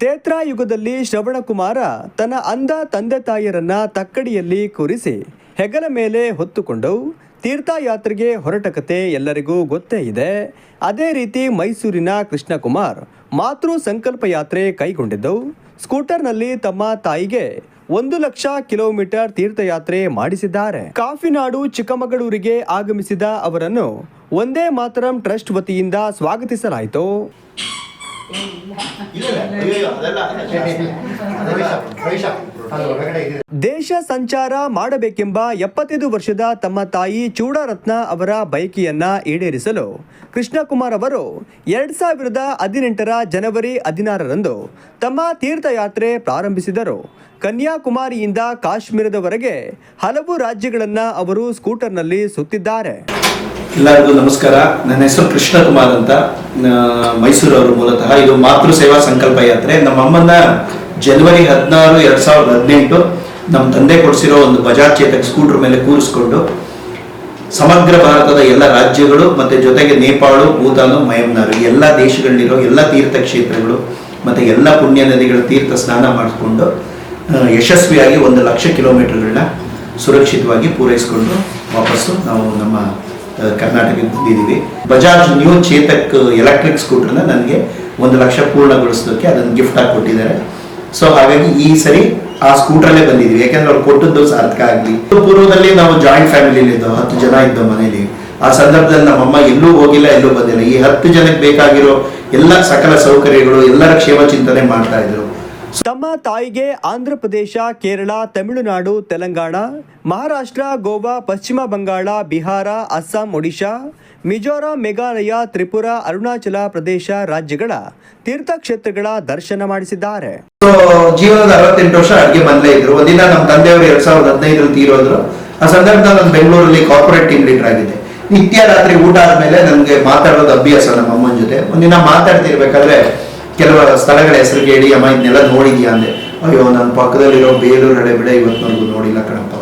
ತೇತ್ರಾಯುಗದಲ್ಲಿ ಶ್ರವಣಕುಮಾರ ತನ್ನ ಅಂಧ ತಂದೆ ತಾಯಿಯರನ್ನ ತಕ್ಕಡಿಯಲ್ಲಿ ಕೂರಿಸಿ ಹೆಗಲ ಮೇಲೆ ಹೊತ್ತುಕೊಂಡವು ತೀರ್ಥಯಾತ್ರೆಗೆ ಹೊರಟ ಕತೆ ಎಲ್ಲರಿಗೂ ಗೊತ್ತೇ ಇದೆ. ಅದೇ ರೀತಿ ಮೈಸೂರಿನ ಕೃಷ್ಣಕುಮಾರ್ ಮಾತೃ ಸಂಕಲ್ಪ ಯಾತ್ರೆ ಕೈಗೊಂಡಿದ್ದವು ಸ್ಕೂಟರ್ನಲ್ಲಿ ತಮ್ಮ ತಾಯಿಗೆ ಒಂದು ಲಕ್ಷ ಕಿಲೋಮೀಟರ್ ತೀರ್ಥಯಾತ್ರೆ ಮಾಡಿಸಿದ್ದಾರೆ. ಕಾಫಿನಾಡು ಚಿಕ್ಕಮಗಳೂರಿಗೆ ಆಗಮಿಸಿದ ಅವರನ್ನು ಒಂದೇ ಮಾತರಂ ಟ್ರಸ್ಟ್ ವತಿಯಿಂದ ಸ್ವಾಗತಿಸಲಾಯಿತು. ದೇಶ ಸಂಚಾರ ಮಾಡಬೇಕೆಂಬ ಎಪ್ಪತ್ತೈದು ವರ್ಷದ ತಮ್ಮ ತಾಯಿ ಚೂಡಾರತ್ನ ಅವರ ಬಯಕೆಯನ್ನ ಈಡೇರಿಸಲು ಕೃಷ್ಣಕುಮಾರ್ ಅವರು ಎರಡ್ ಸಾವಿರದ ಹದಿನೆಂಟರ ಜನವರಿ ಹದಿನಾರರಂದು ತಮ್ಮ ತೀರ್ಥಯಾತ್ರೆ ಪ್ರಾರಂಭಿಸಿದರು. ಕನ್ಯಾಕುಮಾರಿಯಿಂದ ಕಾಶ್ಮೀರದವರೆಗೆ ಹಲವು ರಾಜ್ಯಗಳನ್ನು ಅವರು ಸ್ಕೂಟರ್ನಲ್ಲಿ ಸುತ್ತಿದ್ದಾರೆ. ಎಲ್ಲರಿಗೂ ನಮಸ್ಕಾರ. ನನ್ನ ಹೆಸರು ಕೃಷ್ಣಕುಮಾರ್ ಅಂತ. ಮೈಸೂರು ಮೈಸೂರವರು ಮೂಲತಃ ಇದು ಮಾತೃ ಸೇವಾ ಸಂಕಲ್ಪ ಯಾತ್ರೆ. ನಮ್ಮ ಅಮ್ಮನ ಜನವರಿ ಹದಿನಾರು, ಎರಡ್ ಸಾವಿರದ ಹದಿನೆಂಟು ನಮ್ಮ ತಂದೆ ಕೊಡಿಸಿರೋ ಒಂದು ಬಜಾಜ್ ಚೇತಕ್ ಸ್ಕೂಟರ್ ಮೇಲೆ ಕೂರಿಸ್ಕೊಂಡು ಸಮಗ್ರ ಭಾರತದ ಎಲ್ಲ ರಾಜ್ಯಗಳು ಮತ್ತೆ ಜೊತೆಗೆ ನೇಪಾಳ, ಭೂತಾನು ಮಯಮ್ನಾರು ಎಲ್ಲ ದೇಶಗಳಲ್ಲಿರೋ ಎಲ್ಲ ತೀರ್ಥ ಕ್ಷೇತ್ರಗಳು ಮತ್ತೆ ಎಲ್ಲ ಪುಣ್ಯ ನದಿಗಳ ತೀರ್ಥ ಸ್ನಾನ ಮಾಡಿಕೊಂಡು ಯಶಸ್ವಿಯಾಗಿ ಒಂದು ಲಕ್ಷ ಕಿಲೋಮೀಟರ್ಗಳನ್ನ ಸುರಕ್ಷಿತವಾಗಿ ಪೂರೈಸಿಕೊಂಡು ವಾಪಸ್ಸು ನಾವು ನಮ್ಮ ಕರ್ನಾಟಕಕ್ಕೆ ಬಂದಿದ್ದೀವಿ. ಬಜಾಜ್ ನ್ಯೂ ಚೇತಕ್ ಎಲೆಕ್ಟ್ರಿಕ್ ಸ್ಕೂಟರ್ನ ನನಗೆ ಒಂದು ಲಕ್ಷ ಪೂರ್ಣಗೊಳಿಸೋದಕ್ಕೆ ಅದನ್ನು ಗಿಫ್ಟ್ ಆಗಿ ಕೊಟ್ಟಿದ್ದಾರೆ. ಸೊ ಹಾಗಾಗಿ ಈ ಸರಿ ಆ ಸ್ಕೂಟ್ರಲ್ಲೇ ಬಂದಿದ್ವಿ ಯಾಕಂದ್ರೆ ಅವ್ರು ಕೊಟ್ಟದ್ದು ಸಾರ್ಥಕ ಆಗಲಿ. ಪೂರ್ವದಲ್ಲಿ ನಾವು ಜಾಯಿಂಟ್ ಫ್ಯಾಮಿಲಿಲಿ ಇದ್ದೋ, ಹತ್ತು ಜನ ಇದ್ದೋ ಮನೇಲಿ, ಆ ಸಂದರ್ಭದಲ್ಲಿ ನಮ್ಮಮ್ಮ ಎಲ್ಲೂ ಹೋಗಿಲ್ಲ, ಎಲ್ಲೂ ಬಂದಿಲ್ಲ. ಈ ಹತ್ತು ಜನಕ್ಕೆ ಬೇಕಾಗಿರೋ ಎಲ್ಲ ಸಕಲ ಸೌಕರ್ಯಗಳು, ಎಲ್ಲರ ಕ್ಷೇಮ ಚಿಂತನೆ ಮಾಡ್ತಾ ಇದ್ರು. ತಮ್ಮ ತಾಯಿಗೆ ಆಂಧ್ರ ಪ್ರದೇಶ, ಕೇರಳ, ತಮಿಳುನಾಡು, ತೆಲಂಗಾಣ, ಮಹಾರಾಷ್ಟ್ರ, ಗೋವಾ, ಪಶ್ಚಿಮ ಬಂಗಾಳ, ಬಿಹಾರ, ಅಸ್ಸಾಂ, ಒಡಿಶಾ, ಮಿಜೋರಾಂ, ಮೇಘಾಲಯ, ತ್ರಿಪುರಾ, ಅರುಣಾಚಲ ಪ್ರದೇಶ ರಾಜ್ಯಗಳ ತೀರ್ಥಕ್ಷೇತ್ರಗಳ ದರ್ಶನ ಮಾಡಿಸಿದ್ದಾರೆ. ಜೀವನದ ಅರವತ್ತೆಂಟು ವರ್ಷ ಅಡುಗೆ ಮನೇಲೇ ಇದ್ರು. ಒಂದಿನ ನಮ್ಮ ತಂದೆಯವರು ಎರಡ್ ಸಾವಿರದ ಹದಿನೈದರಲ್ಲಿ ತೀರೋದ್ರು. ಆ ಸಂದರ್ಭದಲ್ಲಿ ನಾನು ಬೆಂಗಳೂರಲ್ಲಿ ಕಾರ್ಪೊರೇಟ್ ಟೀಮ್ ಲೀಡರ್ ಆಗಿದ್ದೆ. ನಿತ್ಯ ರಾತ್ರಿ ಊಟ ಆದ್ಮೇಲೆ ನನಗೆ ಮಾತಾಡೋದು ಅಭ್ಯಾಸ ನಮ್ಮ ಅಮ್ಮನ ಜೊತೆ. ಒಂದಿನ ಮಾತಾಡ್ತಿರ್ಬೇಕಾದ್ರೆ ಕೆಲವು ಸ್ಥಳಗಳ ಹೆಸರು ಕೇಳಿ ಅಮ್ಮ, ಇದನ್ನೆಲ್ಲ ನೋಡಿದ್ಯಾ? ಅಂದೆ. ಅಯ್ಯೋ ನನ್ನ ಪಕ್ಕದಲ್ಲಿರೋ ಬೇಲೂರು ಇವತ್ತು ಇವತ್ತಿನವರೆಗೂ ನೋಡಿಲ್ಲ ಕಣಪ್ಪ.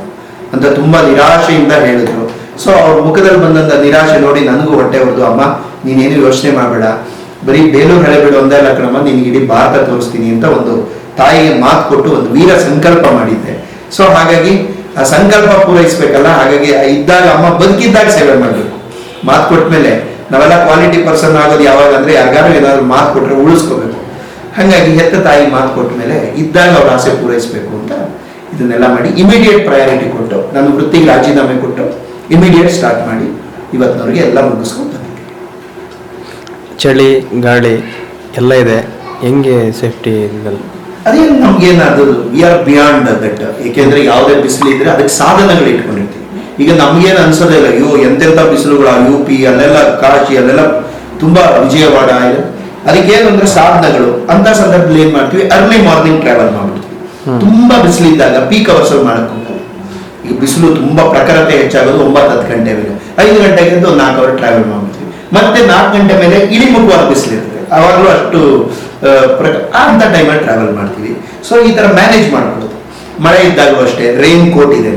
ಅಂತ ತುಂಬಾ ನಿರಾಶೆಯಿಂದ ಹೇಳಿದ್ರು. ಸೊ ಅವ್ರ ಮುಖದಲ್ಲಿ ಬಂದಂತ ನಿರಾಶೆ ನೋಡಿ ನನಗೂ ಹೊಟ್ಟೆ ಹೊಡೆದು ಅಮ್ಮ, ನೀನೇನು ಯೋಚನೆ ಮಾಡಬೇಡ. ಬರೀ ಬೇಲೂರು ಹಳೆಬೀಡು ಒಂದೇ ಅಲ್ಲ ಕಣಮ್ಮ, ನಿನಗೆ ಇಡೀ ಭಾರತ ತೋರಿಸ್ತೀನಿ ಅಂತ ಒಂದು ತಾಯಿಗೆ ಮಾತು ಕೊಟ್ಟು ಒಂದು ವೀರ ಸಂಕಲ್ಪ ಮಾಡಿದ್ದೆ. ಸೊ ಹಾಗಾಗಿ ಆ ಸಂಕಲ್ಪ ಪೂರೈಸ್ಬೇಕಲ್ಲ, ಹಾಗಾಗಿ ಇದ್ದಾಗ ಅಮ್ಮ ಬದುಕಿದ್ದಾಗ ಸೇವೆ ಮಾಡಬೇಕು. ಮಾತು ಕೊಟ್ಮೇಲೆ ನಾವೆಲ್ಲ ಕ್ವಾಲಿಟಿ ಪರ್ಸನ್ ಆಗೋದು ಯಾವಾಗ ಅಂದ್ರೆ ಯಾರಿಗಾರು ಏನಾದ್ರು ಮಾತು ಕೊಟ್ರೆ ಉಳಿಸ್ಕೋಬೇಕು. ಹಾಗಾಗಿ ಹೆತ್ತ ತಾಯಿ ಮಾತು ಕೊಟ್ಟ ಮೇಲೆ ಇದ್ದಾಗ ಅವ್ರ ಆಸೆ ಪೂರೈಸಬೇಕು ಅಂತ ಇದನ್ನೆಲ್ಲ ಮಾಡಿ ಇಮಿಡಿಯೇಟ್ ಪ್ರಯಾರಿಟಿ ಕೊಟ್ಟು ನನ್ನ ವೃತ್ತಿಗೆ ರಾಜೀನಾಮೆ ಕೊಟ್ಟು ಇಮಿಡಿಯೇಟ್ ಸ್ಟಾರ್ಟ್ ಮಾಡಿ ಇವತ್ತಿನವ್ರಿಗೆ ಎಲ್ಲ ಮುಗಿಸ್ಕೊಂಡು ಬಂದಿದ್ದೆ. ಚಳಿ ಗಾಳಿ ಎಲ್ಲ ಇದೆ. ಹೆಂಗೆ ಸೇಫ್ಟಿ ಅದೇ ನಮ್ಗೆ ಅದು ವಿ ಆರ್ ಬಿಯಾಂಡ್ ದಟ್ ಏಕೆಂದ್ರೆ ಯಾವುದೇ ಬಿಸಿಲಿದ್ರೆ ಅದಕ್ಕೆ ಸಾಧನಗಳು ಇಟ್ಕೊಂಡಿರ್ತೀವಿ ಈಗ ನಮ್ಗೇನು ಅನ್ಸೋದೇ ಇಲ್ಲ. ಅಯ್ಯೋ ಎಂತೆಂಥ ಬಿಸಿಲುಗಳ ಯು ಪಿ ಅಲ್ಲೆಲ್ಲ ಕಾಶಿ ಅಲ್ಲೆಲ್ಲ ತುಂಬಾ ವಿಜಯವಾಡ ಇದೆ. ಅದಕ್ಕೇನು ಅಂದ್ರೆ ಸಾಧನಗಳು. ಅಂತ ಸಂದರ್ಭದಲ್ಲಿ ಏನ್ ಮಾಡ್ತೀವಿ? ಅರ್ಲಿ ಮಾರ್ನಿಂಗ್ ಟ್ರಾವೆಲ್ ಮಾಡ್ಬಿಡ್ತೀವಿ. ತುಂಬಾ ಬಿಸಿಲಿದ್ದಾಗ ಪೀಕ್ ಅವರ್ಸ್ ಅಲ್ಲಿ ಮಾಡಕ್. ಈಗ ಬಿಸಿಲು ತುಂಬಾ ಪ್ರಖರತೆ ಹೆಚ್ಚಾಗೋದು ಒಂಬತ್ತು ಹತ್ತು ಗಂಟೆ ಮೇಲೆ. ಐದು ಗಂಟೆಗೆ ಒಂದು ನಾಲ್ಕು ಅವರ್ ಟ್ರಾವೆಲ್ ಮಾಡ್ಬಿಡ್ತೀವಿ. ಮತ್ತೆ ನಾಲ್ಕು ಗಂಟೆ ಮೇಲೆ ಇಳಿಮುಖವಾದ ಬಿಸಿಲಿರ್ತದೆ ಅವಾಗಲೂ ಅಷ್ಟು ಅಂತ ಟೈಮಲ್ಲಿ ಟ್ರಾವೆಲ್ ಮಾಡ್ತೀವಿ. ಸೊ ಈ ತರ ಮ್ಯಾನೇಜ್ ಮಾಡ್ಕೊಳ್ಳೋದು ಮಳೆ ಇದ್ದಾಗೂ ಅಷ್ಟೇ. ರೈನ್ ಕೋಟ್ ಇದೆ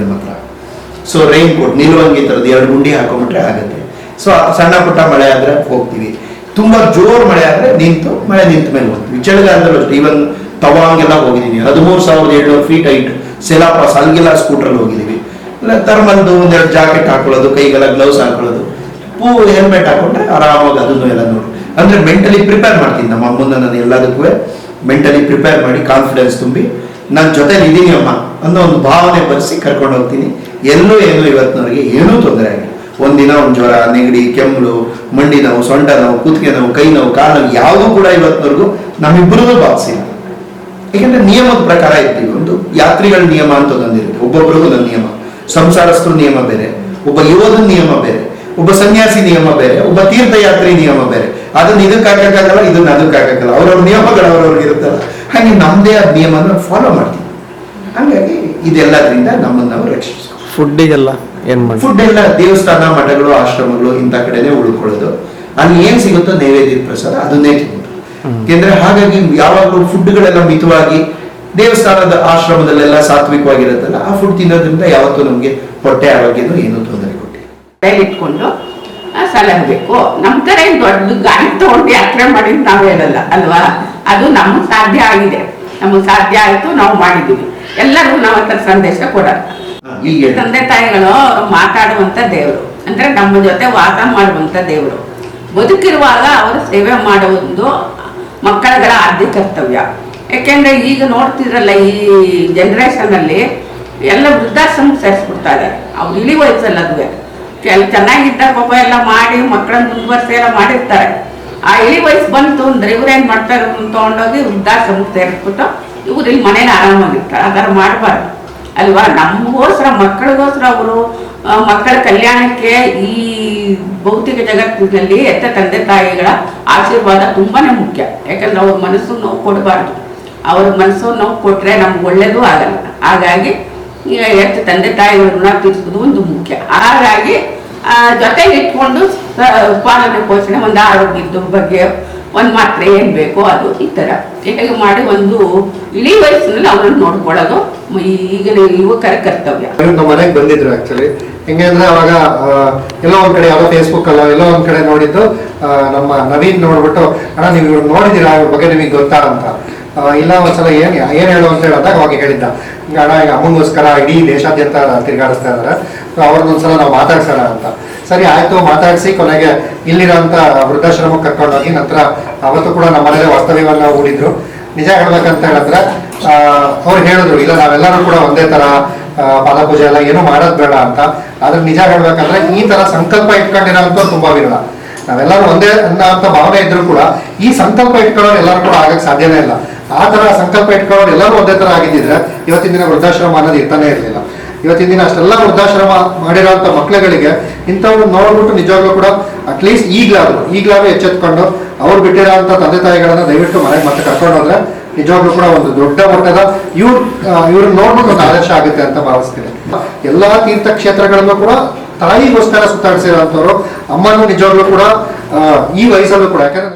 ಸೊ ರೈನ್ ಕೋಟ್ ನಿಲುವಂಗಿ ಥರದ್ದು ಎರಡು ಗುಂಡಿ ಹಾಕೊಂಡ್ಬಿಟ್ರೆ ಆಗುತ್ತೆ. ಸೊ ಸಣ್ಣ ಪುಟ್ಟ ಮಳೆ ಆದ್ರೆ ಹೋಗ್ತೀವಿ. ತುಂಬಾ ಜೋರು ಮಳೆ ಆದ್ರೆ ನಿಂತು, ಮಳೆ ನಿಂತ ಮೇಲೆ ಹೋಗ್ತೀವಿ. ಚಳಿಗಾಲದಲ್ಲೂ ಅಷ್ಟೇ. ಇವನ್ ತವಾಂಗ್ ಎಲ್ಲ ಹೋಗಿದೀನಿ ಹದಿಮೂರು ಸಾವಿರದ ಏಳ್ನೂರು ಫೀಟ್ ಹೈಟ್ ಸೆಲಾಪಾಸ್ ಅಲ್ಲಿಗೆಲ್ಲ ಸ್ಕೂಟ್ರಲ್ಲಿ ಇಲ್ಲ ಥರ್ಮಲ್ದು ಒಂದೆರಡು ಜಾಕೆಟ್ ಹಾಕೊಳ್ಳೋದು, ಕೈಗೆಲ್ಲ ಗ್ಲೌಸ್ ಹಾಕೊಳ್ಳೋದು. ಪೂ ಹೆಲ್ಮೆಟ್ ಹಾಕೊಂಡ್ರೆ ಆರಾಮಾಗಿ ಅದನ್ನು ಎಲ್ಲ ನೋಡಿ. ಅಂದ್ರೆ ಮೆಂಟಲಿ ಪ್ರಿಪೇರ್ ಮಾಡ್ತೀನಿ. ನಮ್ಮ ಮುಂದೆ ನಾನು ಎಲ್ಲದಕ್ಕೂ ಮೆಂಟಲಿ ಪ್ರಿಪೇರ್ ಮಾಡಿ ಕಾನ್ಫಿಡೆನ್ಸ್ ತುಂಬಿ ನನ್ನ ಜೊತೆಲಿ ಇದ್ದೀನಿ ಅಮ್ಮ ಅನ್ನೋ ಒಂದು ಭಾವನೆ ಬರೆಸಿ ಕರ್ಕೊಂಡು ಹೋಗ್ತೀನಿ. ಎಲ್ಲೂ ಏನು ಇವತ್ತಿನವರೆಗೆ ಏನೂ ತೊಂದರೆ ಆಗಿಲ್ಲ. ಒಂದಿನ ಒಂದು ಜ್ವರ, ನೆಗಡಿ, ಕೆಮ್ಮು, ಮಂಡಿ ನೋವು, ಸೊಂಟ ನೋವು, ಕುತ್ತಿಗೆ ನೋವು, ಕೈ ನೋವು, ಕಾಲು ನೋವು, ಯಾವುದೂ ಕೂಡ ಇವತ್ತಿನವರೆಗೂ ನಮ್ಮಿಬ್ಬರಿಗೂ ಇಲ್ಲ. ಯಾಕಂದ್ರೆ ನಿಯಮದ ಪ್ರಕಾರ ಇರ್ತೀವಿ ಒಂದು ಯಾತ್ರಿಗಳ ನಿಯಮ ಅಂತ ಒಂದೊಂದಿರುತ್ತೆ ಒಬ್ಬೊಬ್ಬರಿಗೂ ಒಂದೊಂದು ನಿಯಮ. ಸಂಸಾರಸ್ಥರ ನಿಯಮ ಬೇರೆ, ಒಬ್ಬ ಯೋಧನ ನಿಯಮ ಬೇರೆ, ಒಬ್ಬ ಸನ್ಯಾಸಿ ನಿಯಮ ಬೇರೆ, ಒಬ್ಬ ತೀರ್ಥಯಾತ್ರಿ ನಿಯಮ ಬೇರೆ. ಅದನ್ನ ಇದಕ್ಕೆ ಹಾಕಕ್ಕಾಗಲ್ಲ, ಇದನ್ನ ಅದಕ್ಕೆ ಹಾಕಕ್ಕಲ್ಲ ಅವ್ರವ್ರ ನಿಯಮಗಳು ಅವ್ರವ್ರಿಗೆ ಇರುತ್ತಲ್ಲ. ಹಾಗೆ ನಮ್ಮದೇ ಆದ ನಿಯಮನ ಫಾಲೋ ಮಾಡ್ತೀವಿ. ಹಾಗಾಗಿ ಇದೆಲ್ಲದರಿಂದ ನಮ್ಮನ್ನು ನಾವು ರಕ್ಷಿಸ್ಕೊ ಫುಡ್ಡಿಗೆಲ್ಲ ಏನ್ ಮಾಡಿ ಫುಡ್ ಎಲ್ಲ ದೇವಸ್ಥಾನ ಮಠಗಳು ಆಶ್ರಮಗಳು ಇಂಥ ಕಡೆನೆ ಉಳ್ಕೊಳ್ಳೋದು. ಅಲ್ಲಿ ಏನ್ ಸಿಗುತ್ತೋ ನೈವೇದ್ಯದ ಪ್ರಸಾದ ಅದನ್ನೇ ತಿನ್ನೋದು ಯಾಕೆಂದ್ರೆ ಹಾಗಾಗಿ ಯಾವಾಗಲೂ ಫುಡ್ಗಳೆಲ್ಲ ಮಿತವಾಗಿ ದೇವಸ್ಥಾನದ ಆಶ್ರಮದಲ್ಲೆಲ್ಲ ಸಾತ್ವಿಕವಾಗಿರುತ್ತಲ್ಲ ಆ ಫುಡ್ ತಿನ್ನೋದ್ರಿಂದ ಯಾವತ್ತೂ ನಮಗೆ ಹೊಟ್ಟೆ ಆರೋಗ್ಯದ ಏನು ತೊಂದರೆ ಕೊಟ್ಟಿಲ್ಲ. ಇಟ್ಕೊಂಡು ಆ, ಸಲಹಬೇಕು ನಮ್ಮ ತರ ಏನು ದೊಡ್ಡ ಗಾಡಿ ತಗೊಂಡು ಯಾತ್ರೆ ಮಾಡಿ ನಾವು ಹೇಳಲ್ಲ ಅಲ್ವಾ? ಅದು ನಮ್ಗ್ ಸಾಧ್ಯ ಆಗಿದೆ. ನಮಗೆ ಸಾಧ್ಯ ಆಯಿತು ನಾವು ಮಾಡಿದ್ದೀವಿ. ಎಲ್ಲರಿಗೂ ನಾವ್ ಹತ್ರ ಸಂದೇಶ ಕೊಡೋಣ ಹೇಳಿ. ತಂದೆ ತಾಯಿಗಳು ಅವ್ರು ಮಾತಾಡುವಂತ ದೇವರು. ಅಂದ್ರೆ ನಮ್ಮ ಜೊತೆ ವಾಸ ಮಾಡುವಂತ ದೇವರು. ಬದುಕಿರುವಾಗ ಅವರು ಸೇವೆ ಮಾಡುವುದು ಮಕ್ಕಳುಗಳ ಆದ್ಯ ಕರ್ತವ್ಯ. ಯಾಕೆಂದ್ರೆ ಈಗ ನೋಡ್ತಿದ್ರಲ್ಲ ಈ ಜನರೇಷನ್ ಅಲ್ಲಿ ಎಲ್ಲ ವೃದ್ಧಾಶ್ರಮ ಸೇರಿಸ್ಬಿಡ್ತಾ ಇದ್ದಾರೆ ಅವ್ರು ಇಳಿ ವಯಸ್ಸಲ್ಲ ಅದುವೆ. ಕೆಲ ಚೆನ್ನಾಗಿದ್ದ ಪಾಪ ಎಲ್ಲ ಮಾಡಿ ಮಕ್ಕಳನ್ನ ಮುಂದುವರ್ಸಿ ಎಲ್ಲ ಮಾಡಿರ್ತಾರೆ. ಆ ಇಳಿ ವಯಸ್ಸು ಬಂತು ಅಂದ್ರೆ ಇವ್ರೇನ್ ಮಾಡ್ತಾರೆ? ತಗೊಂಡೋಗಿ ವೃದ್ಧಾಶ್ರಮಕ್ಕೆ ಸೇರಿಸ್ಬಿಟ್ಟು ಇವ್ರು ಇಲ್ಲಿ ಮನೇಲಿ ಆರಾಮಾಗಿರ್ತಾರೆ. ಆ ಥರ ಮಾಡಬಾರ್ದು. ಅಲ್ವಾ? ನಮಗೋಸ್ಕರ, ಮಕ್ಕಳಿಗೋಸ್ಕರ ಅವರು ಮಕ್ಕಳ ಕಲ್ಯಾಣಕ್ಕೆ ಈ ಭೌತಿಕ ಜಗತ್ತಿನಲ್ಲಿ ಎತ್ತ ತಂದೆ ತಾಯಿಗಳ ಆಶೀರ್ವಾದ ತುಂಬಾ ಮುಖ್ಯ. ಯಾಕಂದ್ರೆ ಅವ್ರ ಮನಸ್ಸು ನೋವು ಕೊಡಬಾರ್ದು. ಅವ್ರ ಮನಸ್ಸು ನೋವು ಕೊಟ್ರೆ ನಮ್ಗೆ ಒಳ್ಳೇದು ಆಗಲ್ಲ. ಹಾಗಾಗಿ ಎತ್ತ ತಂದೆ ತಾಯಿಗಳ ಋಣ ತೀರಿಸೋದು ಒಂದು ಮುಖ್ಯ. ಹಾಗಾಗಿ ಆ, ಜೊತೆಗೆ ಇಟ್ಕೊಂಡು ಪಾಲನೆ ಪೋಷಣೆ ಒಂದು ಆರೋಗ್ಯದ ಬಗ್ಗೆ ಒಂದು ಮಾತ್ರೆ ಏನ್ ಬೇಕೋ ಅದು ಈ ತರ. ಹೇಗೆ ಮಾಡಿ ಒಂದು ಇಡೀ ವಯಸ್ಸಿನಲ್ಲಿ ಅವ್ರನ್ನ ನೋಡ್ಕೊಳ್ಳೋದು ಈಗಿನ ಯುವಕರ ಕರ್ತವ್ಯ. ಅವ್ರು ನಮ್ಮ ಮನೆಗೆ ಬಂದಿದ್ರು ಆಕ್ಚುಲಿ ಹೆಂಗೆ ಅಂದ್ರೆ ಅವಾಗ ಎಲ್ಲೋ ಒಂದ್ ಕಡೆ ಯಾವ್ದೋ ಫೇಸ್ಬುಕ್ ಅಲ್ಲ ಎಲ್ಲೋ ಒಂದ್ ಕಡೆ ನೋಡಿದ್ದು ನಮ್ಮ ನವೀನ್ ನೋಡ್ಬಿಟ್ಟು ಅಣ್ಣ ನೀವು ಇವ್ರು ನೋಡಿದ್ದೀರಾ? ಇವ್ರ ಬಗ್ಗೆ ನಿಮಗೆ ಗೊತ್ತಾ? ಅಂತ. ಇಲ್ಲ ಒಂದ್ಸಲ ಏನ್ ಏನ್ ಹೇಳು ಅಂತ ಹೇಳಿದಾಗ ಅವಾಗ ಹೇಳಿದ್ದ. ಅಣ್ಣ ಈಗ ಅಮ್ಮನಿಗೋಸ್ಕರ ಇಡೀ ದೇಶಾದ್ಯಂತ ತಿರುಗಾಡಿಸ್ತಾ ಇದಾರೆ. ಅವ್ರನ್ನೊಂದ್ಸಲ ನಾವು ಮಾತಾಡ್ಸೋಣ ಅಂತ. ಸರಿ, ಆಯ್ತು, ಮಾತಾಡಿಸಿ, ಕೊನೆಗೆ ಇಲ್ಲಿರೋಂಥ ವೃದ್ಧಾಶ್ರಮಕ್ಕೆ ಕರ್ಕೊಂಡೋಗಿ ನಂತರ ಅವತ್ತು ಕೂಡ ನಮ್ಮ ಮನೇಲಿ ವಾಸ್ತವ್ಯವನ್ನ ಹೂಡಿದ್ರು. ನಿಜ ಹೇಳ್ಬೇಕಂತ ಹೇಳಿದ್ರೆ ಅವ್ರು ಹೇಳಿದ್ರು, ಇಲ್ಲ, ನಾವೆಲ್ಲರೂ ಕೂಡ ಒಂದೇ ತರ ಪಾಲಾ ಪಾದಪೂಜೆ ಎಲ್ಲ ಏನು ಮಾಡೋದ್ ಬೇಡ ಅಂತ. ಆದ್ರೆ ನಿಜ ಹೇಳ್ಬೇಕಂದ್ರೆ ಈ ತರ ಸಂಕಲ್ಪ ಇಟ್ಕೊಂಡಿರೋಂಥ ತುಂಬಾ ವಿರಳ. ನಾವೆಲ್ಲರೂ ಒಂದೇ ಅನ್ನೋ ಭಾವನೆ ಇದ್ರು ಕೂಡ ಈ ಸಂಕಲ್ಪ ಇಟ್ಕೊಳ್ಳೋರು ಎಲ್ಲರೂ ಕೂಡ ಆಗಕ್ ಸಾಧ್ಯನೇ ಇಲ್ಲ. ಆ ತರ ಸಂಕಲ್ಪ ಇಟ್ಕೊಳ್ಳೋರು ಎಲ್ಲರೂ ಒಂದೇ ತರ ಆಗಿದ್ದಿದ್ರೆ ಇವತ್ತಿನ ದಿನ ವೃದ್ಧಾಶ್ರಮ ಅನ್ನೋದು ಇರ್ತಾನೆ ಇರಲಿಲ್ಲ. ಇವತ್ತಿನ ದಿನ ಅಷ್ಟೆಲ್ಲ ವೃದ್ಧಾಶ್ರಮ ಮಾಡಿರೋಂಥ ಮಕ್ಳುಗಳಿಗೆ ಇಂಥವ್ರು ನೋಡ್ಬಿಟ್ಟು ನಿಜವಾಗ್ಲೂ ಕೂಡ ಅಟ್ಲೀಸ್ಟ್ ಈಗ್ಲಾದ್ರು ಈಗಲಾದ್ರೂ ಎಚ್ಚೆತ್ಕೊಂಡು ಅವ್ರು ಅಂತ ತಂದೆ ತಾಯಿಗಳನ್ನ ದಯವಿಟ್ಟು ಮನೆಗೆ ಮತ್ತೆ ಕರ್ಕೊಂಡು ಹೋದ್ರೆ ನಿಜವಾಗ್ಲೂ ಕೂಡ ಒಂದು ದೊಡ್ಡ ಮಟ್ಟದ ಇವ್ರ ಇವ್ರನ್ನ ನೋಡ್ಬಿಟ್ಟು ಒಂದು ಆದರ್ಶ ಆಗುತ್ತೆ ಅಂತ ಭಾವಿಸ್ತೀನಿ. ಎಲ್ಲಾ ತೀರ್ಥಕ್ಷೇತ್ರಗಳಲ್ಲೂ ಕೂಡ ತಾಯಿಗೋಸ್ಕರ ಸುತ್ತಾಡಿಸಿರೋಂಥವ್ರು ಅಮ್ಮನೂ ನಿಜವಾಗ್ಲೂ ಕೂಡ ಈ ವಯಸ್ಸಲ್ಲೂ ಕೂಡ. ಯಾಕಂದ್ರೆ